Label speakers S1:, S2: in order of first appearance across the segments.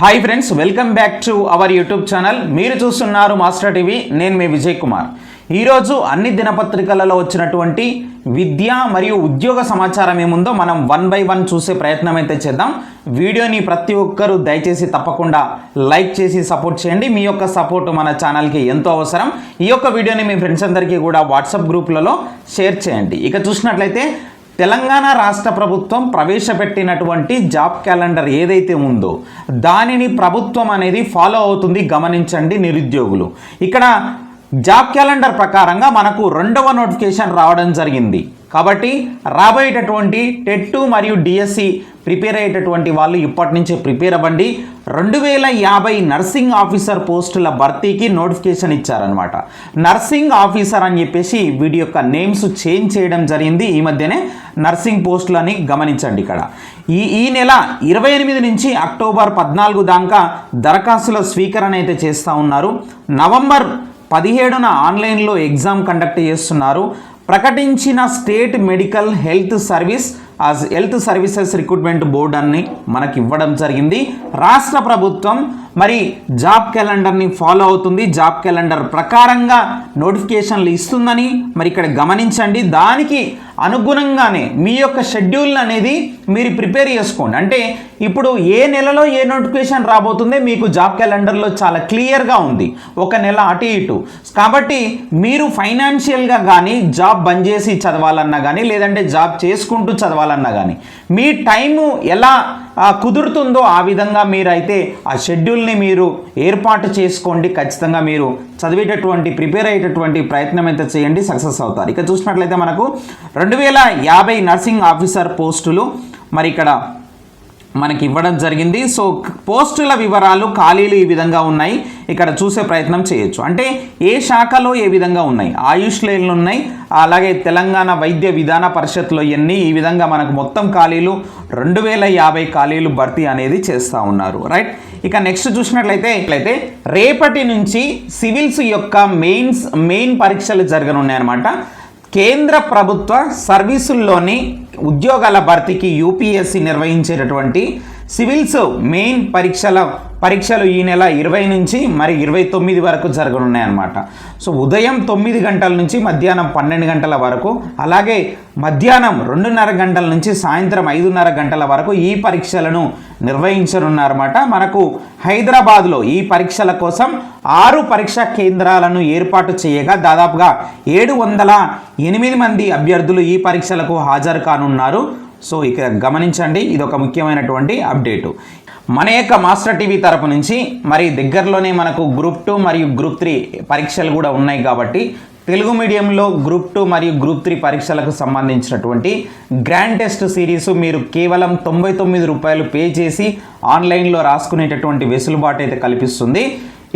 S1: Hi friends welcome back to our YouTube channel మీరు చూస్తున్నారు master TV నేను మీ విజయ్ కుమార్. ఈరోజు అన్ని దినపత్రికలలో వచ్చినటువంటి విద్య మరియు ఉద్యోగ సమాచారం ఏముందో మనం వన్ బై వన్ చూసే ప్రయత్నం అయితే చేద్దాం. వీడియోని ప్రతి ఒక్కరూ దయచేసి తప్పకుండా లైక్ చేసి సపోర్ట్ చేయండి. మీ యొక్క సపోర్ట్ మన ఛానల్కి ఎంతో అవసరం. ఈ యొక్క వీడియోని మీ ఫ్రెండ్స్ అందరికీ కూడా వాట్సాప్ గ్రూప్లలో షేర్ చేయండి. ఇక చూసినట్లయితే తెలంగాణ రాష్ట్ర ప్రభుత్వం ప్రవేశపెట్టినటువంటి జాబ్ క్యాలెండర్ ఏదైతే ఉందో దానిని ప్రభుత్వం అనేది ఫాలో అవుతుంది గమనించండి నిరుద్యోగులు. ఇక్కడ జాబ్ క్యాలెండర్ ప్రకారంగా మనకు రెండవ నోటిఫికేషన్ రావడం జరిగింది. కాబట్టి రాబోయేటటువంటి టెట్ మరియు డిఎస్సి ప్రిపేర్ అయ్యేటటువంటి వాళ్ళు ఇప్పటి నుంచే ప్రిపేర్ అవ్వండి. రెండు వేల యాభై నర్సింగ్ ఆఫీసర్ పోస్టుల భర్తీకి నోటిఫికేషన్ ఇచ్చారనమాట నర్సింగ్ ఆఫీసర్ అని చెప్పేసి వీడి యొక్క నేమ్స్ చేంజ్ చేయడం జరిగింది. ఈ మధ్యనే నర్సింగ్ పోస్టులని గమనించండి ఇక్కడ. ఈ ఈ నెల ఇరవై ఎనిమిది నుంచి అక్టోబర్ పద్నాలుగు దాకా దరఖాస్తుల స్వీకరణ అయితే చేస్తూ ఉన్నారు. నవంబర్ పదిహేడున ఆన్లైన్లో ఎగ్జామ్ కండక్ట్ చేస్తున్నారు. ప్రకటించిన state medical health service health services recruitment board అని మనకి ఇవ్వడం జరిగింది. రాష్ట్ర ప్రభుత్వం మరి జాబ్ క్యాలెండర్ని ఫాలో అవుతుంది. జాబ్ క్యాలెండర్ ప్రకారంగా నోటిఫికేషన్లు ఇస్తుందని మరి ఇక్కడ గమనించండి. దానికి అనుగుణంగానే మీ యొక్క షెడ్యూల్ అనేది మీరు ప్రిపేర్ చేసుకోండి. అంటే ఇప్పుడు ఏ నెలలో ఏ నోటిఫికేషన్ రాబోతుందో మీకు జాబ్ క్యాలెండర్లో చాలా క్లియర్గా ఉంది. ఒక నెల అటు ఇటు. కాబట్టి మీరు ఫైనాన్షియల్గా కానీ జాబ్ బంద్ చేసి చదవాలన్నా కానీ లేదంటే జాబ్ చేసుకుంటూ చదవాలన్నా కానీ మీ టైము ఎలా కుదురుతుందో ఆ విధంగా మీరైతే ఆ షెడ్యూల్ని మీరు ఏర్పాటు చేసుకోండి. ఖచ్చితంగా మీరు చదివేటటువంటి ప్రిపేర్ అయ్యేటటువంటి ప్రయత్నం అయితే చేయండి. సక్సెస్ అవుతారు. ఇక చూసినట్లయితే మనకు రెండు వేల యాభై నర్సింగ్ ఆఫీసర్ పోస్టులు. మరి ఇక్కడ మనకి ఇవ్వడం జరిగింది. సో పోస్టుల వివరాలు ఖాళీలు ఈ విధంగా ఉన్నాయి. ఇక్కడ చూసే ప్రయత్నం చేయొచ్చు. అంటే ఏ శాఖలో ఏ విధంగా ఉన్నాయి? ఆయుష్ లైన్లు ఉన్నాయి. అలాగే తెలంగాణ వైద్య విధాన పరిషత్లో ఇవన్నీ ఈ విధంగా మనకు మొత్తం ఖాళీలు రెండు వేల యాభై ఖాళీలు భర్తీ అనేది చేస్తూ ఉన్నారు. రైట్? ఇక నెక్స్ట్ చూసినట్లయితే అయితే రేపటి నుంచి సివిల్స్ యొక్క మెయిన్స్ మెయిన్ పరీక్షలు జరగనున్నాయన్నమాట. కేంద్ర ప్రభుత్వ సర్వీసుల్లోని ఉద్యోగాల భర్తీకి యూపీఎస్సీ నిర్వహించేటటువంటి సివిల్స్ మెయిన్ పరీక్షల పరీక్షలు ఈ నెల ఇరవై నుంచి మరి ఇరవై తొమ్మిది వరకు జరగనున్నాయన్నమాట. సో ఉదయం తొమ్మిది గంటల నుంచి మధ్యాహ్నం పన్నెండు గంటల వరకు అలాగే మధ్యాహ్నం రెండున్నర గంటల నుంచి సాయంత్రం ఐదున్నర గంటల వరకు ఈ పరీక్షలను నిర్వహించనున్నారన్నమాట. మనకు హైదరాబాద్లో ఈ పరీక్షల కోసం ఆరు పరీక్షా కేంద్రాలను ఏర్పాటు చేయగా దాదాపుగా ఏడు వందల ఎనిమిది మంది అభ్యర్థులు ఈ పరీక్షలకు హాజరు కానున్నారు. ఉన్నారు. సో ఇక గమనించండి ఇది ఒక ముఖ్యమైనటువంటి అప్డేటు. మన యొక్క మాస్టర్ టీవీ తరపు నుంచి మరి దగ్గరలోనే మనకు గ్రూప్ టూ మరియు గ్రూప్ త్రీ పరీక్షలు కూడా ఉన్నాయి కాబట్టి తెలుగు మీడియంలో గ్రూప్ టూ మరియు గ్రూప్ త్రీ పరీక్షలకు సంబంధించినటువంటి గ్రాండ్ టెస్ట్ సిరీస్ మీరు కేవలం తొంభై తొమ్మిది రూపాయలు పే చేసి ఆన్లైన్లో రాసుకునేటటువంటి వెసులుబాటు అయితే కల్పిస్తుంది.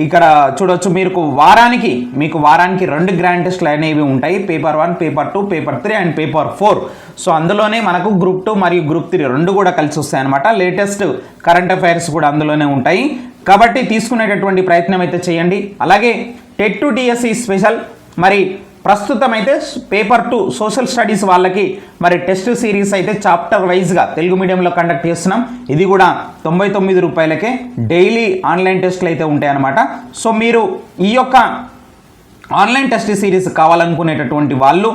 S1: ఇక్కడ చూడొచ్చు మీకు వారానికి మీకు వారానికి రెండు గ్రాండ్ టెస్ట్లు అనేవి ఉంటాయి. Paper one paper two paper three and paper four so అందులోనే మనకు గ్రూప్ టూ మరియు గ్రూప్ త్రీ రెండు కూడా కలిసి వస్తాయన్నమాట. లేటెస్ట్ కరెంట్ అఫైర్స్ కూడా అందులోనే ఉంటాయి. కాబట్టి తీసుకునేటటువంటి ప్రయత్నం అయితే చేయండి. అలాగే టెట్ టు డిఎస్సి స్పెషల్ మరి ప్రస్తుతం అయితే పేపర్ టూ సోషల్ స్టడీస్ వాళ్ళకి మరి టెస్ట్ సిరీస్ అయితే చాప్టర్ వైజ్గా తెలుగు మీడియంలో కండక్ట్ చేస్తున్నాం. ఇది కూడా తొంభై తొమ్మిది రూపాయలకే డైలీ ఆన్లైన్ టెస్ట్లు అయితే ఉంటాయన్నమాట. సో మీరు ఈ యొక్క ఆన్లైన్ టెస్ట్ సిరీస్ కావాలనుకునేటటువంటి వాళ్ళు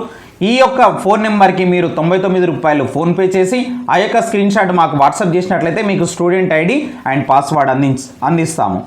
S1: ఈ యొక్క ఫోన్ నెంబర్కి మీరు తొంభై తొమ్మిది రూపాయలు ఫోన్పే చేసి ఆ యొక్క స్క్రీన్ షాట్ మాకు వాట్సాప్ చేసినట్లయితే మీకు స్టూడెంట్ ఐడి అండ్ పాస్వర్డ్ అందించ అందిస్తాము.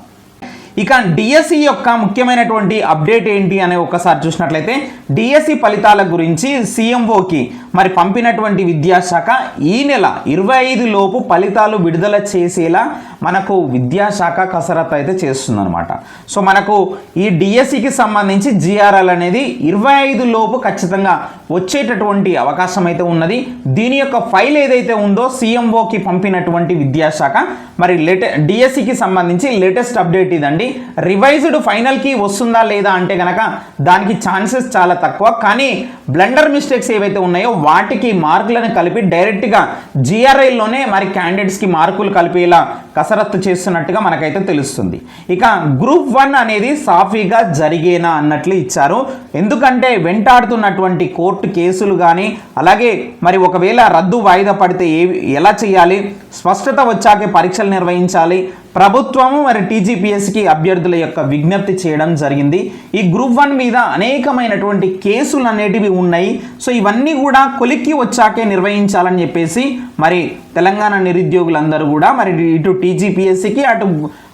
S1: ఇక డిఎస్సి యొక్క ముఖ్యమైనటువంటి అప్డేట్ ఏంటి అనే ఒకసారి చూసినట్లయితే డిఎస్సి ఫలితాల గురించి సీఎంఓకి మరి పంపినటువంటి విద్యాశాఖ ఈ నెల ఇరవై ఐదు లోపు ఫలితాలు విడుదల చేసేలా మనకు విద్యాశాఖ కసరత్తు అయితే చేస్తుందనమాట సో మనకు ఈ డిఎస్సికి సంబంధించి జిఆర్ఎల్ అనేది ఇరవై ఐదు లోపు ఖచ్చితంగా వచ్చేటటువంటి అవకాశం అయితే ఉన్నది. దీని యొక్క ఫైల్ ఏదైతే ఉందో సీఎంఓకి పంపినటువంటి విద్యాశాఖ మరి లేట డిఎస్సికి సంబంధించి లేటెస్ట్ అప్డేట్ ఇదండి. రివైజ్డ్ ఫైనల్కి వస్తుందా లేదా అంటే కనుక దానికి ఛాన్సెస్ చాలా తక్కువ. కానీ బ్లండర్ మిస్టేక్స్ ఏవైతే ఉన్నాయో వాటికి మార్కులను కలిపి డైరెక్ట్గా జిఆర్ఐలోనే మరి క్యాండిడేట్స్కి మార్కులు కలిపేలా కసరత్తు చేస్తున్నట్టుగా మనకైతే తెలుస్తుంది. ఇక గ్రూప్ వన్ అనేది సాఫీగా జరిగేనా అన్నట్లు ఇచ్చారు. ఎందుకంటే వెంటాడుతున్నటువంటి కోర్టు కేసులు కానీ అలాగే మరి ఒకవేళ రద్దు వాయిదా పడితే ఏ ఎలా చేయాలి? స్పష్టత వచ్చాకే పరీక్షలు నిర్వహించాలి. ప్రభుత్వము మరి టీజీపీఎస్కి అభ్యర్థుల యొక్క విజ్ఞప్తి చేయడం జరిగింది. ఈ గ్రూప్ వన్ మీద అనేకమైనటువంటి కేసులు అనేటివి ఉన్నాయి. సో ఇవన్నీ కూడా కొలిక్కి వచ్చాకే నిర్వహించాలని చెప్పేసి మరి తెలంగాణ నిరుద్యోగులందరూ కూడా మరి ఇటు టీజీపీఎస్సికి అటు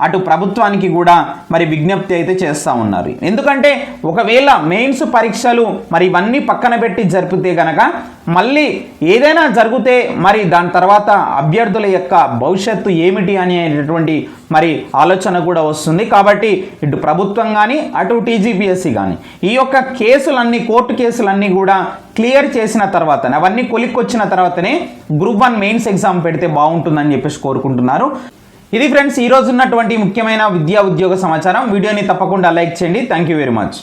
S1: అటు ప్రభుత్వానికి కూడా మరి విజ్ఞప్తి అయితే చేస్తూ ఉన్నారు. ఎందుకంటే ఒకవేళ మెయిన్స్ పరీక్షలు మరి ఇవన్నీ పక్కన పెట్టి జరిపితే గనక మళ్ళీ ఏదైనా జరిగితే మరి దాని తర్వాత అభ్యర్థుల యొక్క భవిష్యత్తు ఏమిటి అనేటటువంటి మరి ఆలోచన కూడా వస్తుంది. కాబట్టి ఇటు ప్రభుత్వం కానీ అటు టీజీపీఎస్సీ కానీ ఈ యొక్క కేసులన్నీ కోర్టు కేసులన్నీ కూడా క్లియర్ చేసిన తర్వాత అవన్నీ కొలిక్కొచ్చిన తర్వాతనే గ్రూప్ వన్ మెయిన్స్ ఎగ్జామ్ పెడితే బాగుంటుందని చెప్పేసి కోరుకుంటున్నారు. ఇది ఫ్రెండ్స్ ఈ రోజు ఉన్నటువంటి ముఖ్యమైన విద్యా ఉద్యోగ సమాచారం. వీడియోని తప్పకుండా లైక్ చేయండి. Thank you very much.